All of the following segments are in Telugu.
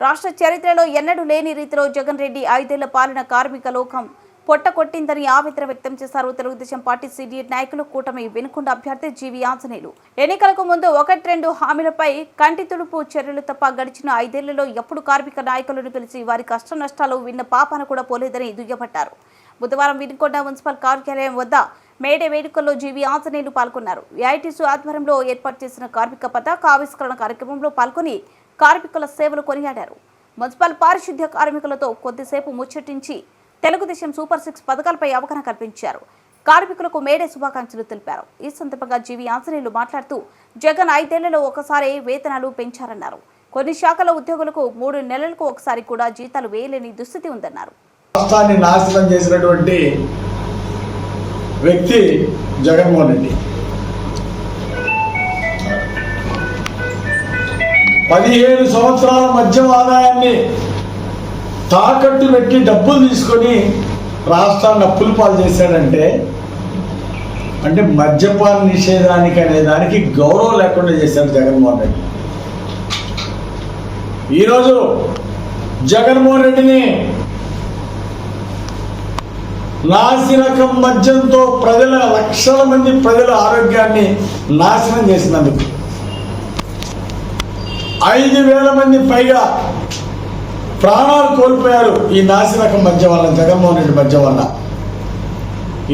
రాష్ట్ర చరిత్రలో ఎన్నడూ లేని రీతిలో జగన్ రెడ్డి ఐదేళ్ళ పాలన కార్మిక లోకం పొట్ట కొట్టిందని ఆవేదన వ్యక్తం చేశారు తెలుగుదేశం పార్టీ సీనియర్ నాయకులు. కూటమి వెనుకొండ అభ్యర్థి జీవి ఆంజనేయులు. ఎన్నికలకు ముందు ఒకటి రెండు హామీలపై కంటి తుడుపు చర్యలు తప్ప గడిచిన ఐదేళ్ళలో ఎప్పుడు కార్మిక నాయకులను పిలిచి వారి కష్ట నష్టాలు విన్న పాపాన కూడా పోలేదని దుయ్యబట్టారు. బుధవారం వినుకొండ మున్సిపల్ కార్యాలయం వద్ద మేడే వేడుకల్లో జీవి ఆంజనేయులు పాల్గొన్నారు. ఏఐటీసీ ఆధ్వర్యంలో ఏర్పాటు చేసిన కార్మిక పతాక ఆవిష్కరణ కార్యక్రమంలో పాల్గొని కార్మికుల సేవలు కొనియాడారు. మున్సిపల్ పారిశుద్ధ్య కార్మికులతో కొద్దిసేపు ముచ్చటించి తెలుగుదేశం సూపర్ సిక్స్ పథకాలపై అవగాహన కల్పించారు. కార్మికులకు మేడే శుభాకాంక్షలు తెలిపారు. ఈ సందర్భంగా జీవి ఆంజనేయులు మాట్లాడుతూ జగన్ ఐదేళ్ళలో ఒకసారి వేతనాలు పెంచారన్నారు. కొన్ని శాఖల ఉద్యోగులకు మూడు నెలలకు ఒకసారి కూడా జీతాలు వేయలేని దుస్థితి ఉందన్నారు. రాష్ట్రాన్ని నాశనం చేసినటువంటి వ్యక్తి జగన్మోహన్ రెడ్డి. పదిహేను సంవత్సరాల మద్యం ఆదాయాన్ని తాకట్టు పెట్టి డబ్బులు తీసుకొని రాష్ట్రాన్ని అప్పులు పాలు చేశాడంటే అంటే మద్యపాన నిషేధానికి అనే దానికి గౌరవం లేకుండా చేశాడు జగన్మోహన్ రెడ్డి. ఈరోజు జగన్మోహన్ రెడ్డిని నాసిరకం మద్యంతో ప్రజల లక్షల మంది ప్రజల ఆరోగ్యాన్ని నాశనం చేసినందుకు ఐదు వేల మంది పైగా ప్రాణాలు కోల్పోయారు ఈ నాసిరకం మధ్య వల్ల జగన్మోహన్ రెడ్డి మధ్య వల్ల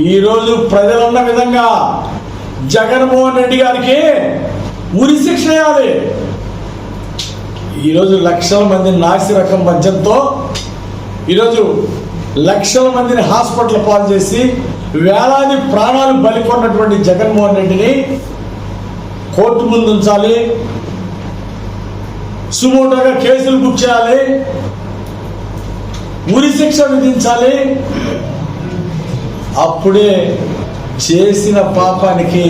ఈరోజు ప్రజలున్న విధంగా జగన్మోహన్ రెడ్డి గారికి ఉరి శిక్ష వేయాలి ఈరోజు లక్షల మంది నాసిరకం మద్యంతో ఈరోజు లక్షల మందిని హాస్పిటల్ పాలు చేసి వేలాది ప్రాణాలు బలికొన్నటువంటి జగన్మోహన్ రెడ్డిని కోర్టు ముందు ఉంచాలి సుమోటోగా కేసులు బుక్ చేయాలి. ఉరిశిక్ష విధించాలి. అప్పుడే చేసిన పాపానికి